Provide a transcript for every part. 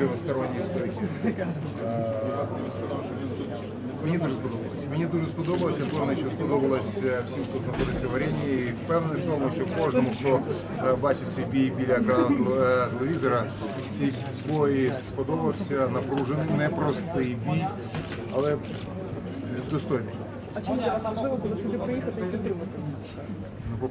лівосторонній стойці. Е, Мені дуже сподобалось. Мені дуже сподобалося, певно, що сподобалось е, всім, хто знаходиться в арені. І впевнений в тому, що кожному, хто е, бачив цей бій біля екрану е, телевізора, цей бой сподобався, напружений, непростий бій, але достойний. А чому для вас важливо було сюди приїхати і підтримати? Ну,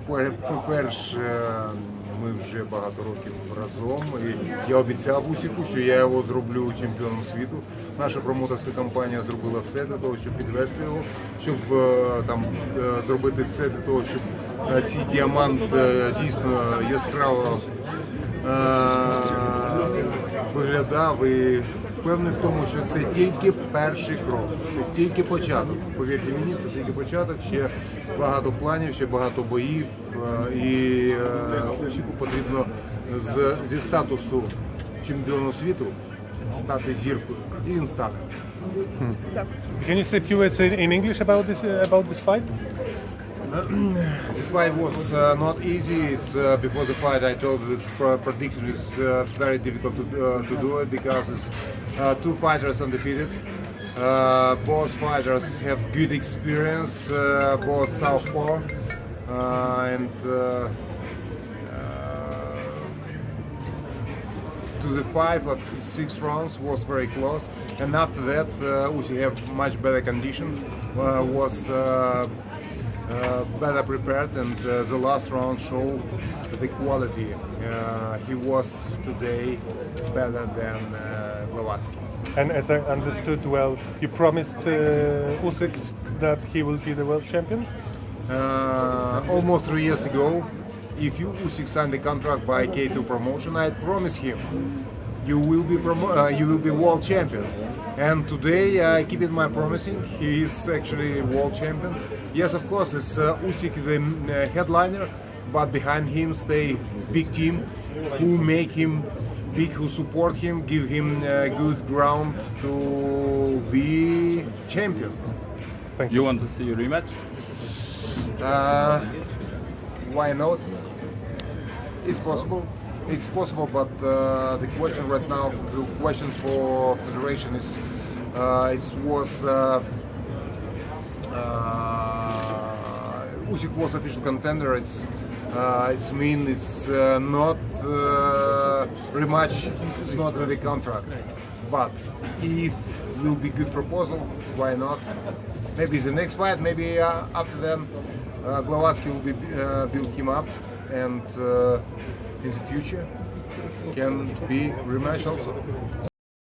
По-перше, ми вже багато років разом. І я обіцяв Усіку, що я його зроблю чемпіоном світу. Наша промоторська компанія зробила все для того, щоб підвести його, щоб е, там е, зробити все для того, щоб е, цей діамант дійсно яскраво виглядав і впевнений в тому, що це тільки перший крок, це тільки початок. Повірте мені, це тільки початок. Ще багато планів, ще багато боїв. е, І е, потрібно з, зі статусу чемпіону світу стати зіркою. І він стане. Can you say a few words in English about this about this fight? This fight was uh, not easy. It's uh, before the fight. I told this prediction is uh, very difficult to, uh, to do it because it's uh, two fighters undefeated. Uh, both fighters have good experience. Both southpaw and. To the five or six rounds was very close, and after that, uh, Usyk have much better condition, was better prepared, and uh, the last round showed the quality. Uh, he was today better than uh, Blavatsky. And as I understood well, you promised uh, Usyk that he will be the world champion. uh, almost three years ago, if you Usyk signed the contract by K2 Promotion, I promised him you will be promo- uh, you will be world champion. And today I keep it my promising. He is actually world champion. Yes, of course, it's uh, Usyk the uh, headliner, but behind him stay big team who make him big, who support him, give him uh, good ground to be champion. You want to see a rematch? Uh, why not? It's possible. It's possible, but uh, the question right now, the question for federation is, uh, it was. Uh, uh, Usyk was official contender. It's uh, it's mean it's uh, not rematch. It's not really contract. But if will be good proposal, why not? Maybe the next fight. Maybe after them, uh, will be build him up, and uh, in the future can be rematch also.